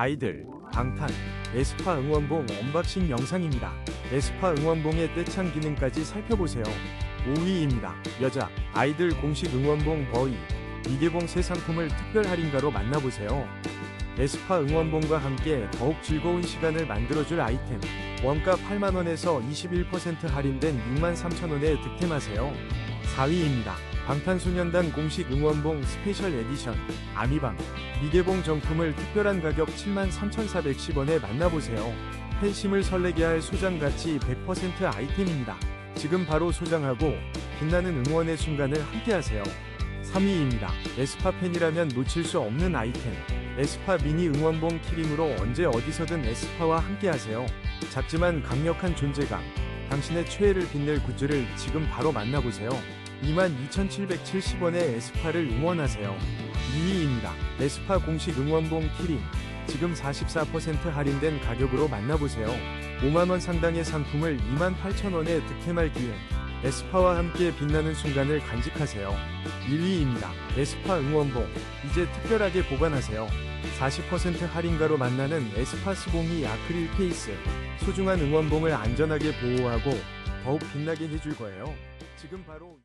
아이들, 방탄, 에스파 응원봉 언박싱 영상입니다. 에스파 응원봉의 떼창 기능까지 살펴보세요. 5위입니다. 여자, 아이들 공식 응원봉 버이, 이계봉 새 상품을 특별 할인가로 만나보세요. 에스파 응원봉과 함께 더욱 즐거운 시간을 만들어줄 아이템. 원가 8만원에서 21% 할인된 6만 3천원에 득템하세요. 4위입니다. 방탄소년단 공식 응원봉 스페셜 에디션 아미방 미개봉 정품을 특별한 가격 73,410원에 만나보세요. 팬심을 설레게 할 소장 가치 100% 아이템입니다. 지금 바로 소장하고 빛나는 응원의 순간을 함께하세요. 3위입니다. 에스파 팬이라면 놓칠 수 없는 아이템. 에스파 미니 응원봉 키링으로 언제 어디서든 에스파와 함께하세요. 작지만 강력한 존재감. 당신의 최애를 빛낼 굿즈를 지금 바로 만나보세요. 22,770원의 에스파를 응원하세요. 2위입니다. 에스파 공식 응원봉 키링. 지금 44% 할인된 가격으로 만나보세요. 5만원 상당의 상품을 28,000원에 득템할 기회. 에스파와 함께 빛나는 순간을 간직하세요. 1위입니다. 에스파 응원봉. 이제 특별하게 보관하세요. 40% 할인가로 만나는 에스파 스봉이 아크릴 케이스. 소중한 응원봉을 안전하게 보호하고 더욱 빛나게 해줄 거예요. 지금 바로